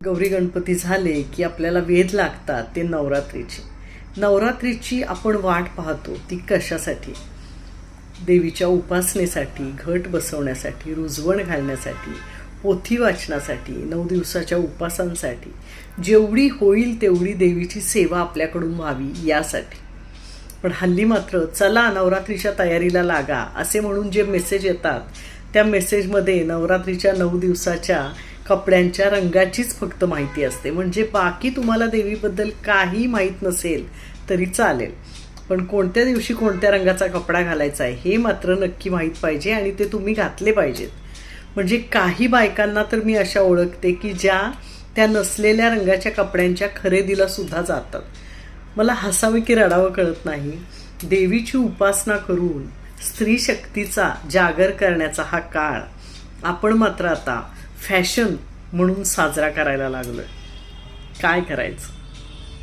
गौरी गणपती झाले की आपल्याला वेध लागतात ते नवरात्रीची. नवरात्रीची आपण वाट पाहतो ती कशासाठी? देवीच्या उपासनेसाठी घट बसवण्यासाठी रुजवण घालण्यासाठी पोथी वाचनासाठी नऊ दिवसाच्या उपासांसाठी. जेवढी होईल तेवढी देवीची सेवा आपल्याकडून व्हावी यासाठी. पण हल्ली मात्र चला नवरात्रीच्या तयारीला लागा असे म्हणून जे मेसेज येतात त्या मेसेजमध्ये नवरात्रीच्या नऊ दिवसाच्या कपड्यांच्या रंगाचीच फक्त माहिती असते. म्हणजे बाकी तुम्हाला देवीबद्दल काही माहीत नसेल तरी चालेल. पण कोणत्या दिवशी कोणत्या रंगाचा कपडा घालायचा आहे हे मात्र नक्की माहीत पाहिजे आणि ते तुम्ही घातले पाहिजेत. म्हणजे काही बायकांना तर मी अशा ओळखते की ज्या त्या नसलेल्या रंगाच्या कपड्यांच्या खरेदीला सुद्धा जातात. मला हसावे की रडावं कळत नाही. देवीची उपासना करून स्त्री शक्तीचा जागर करण्याचा हा काळ. आपण मात्र आता फॅशन म्हणून साजरा करायला लागलं काय करायचं?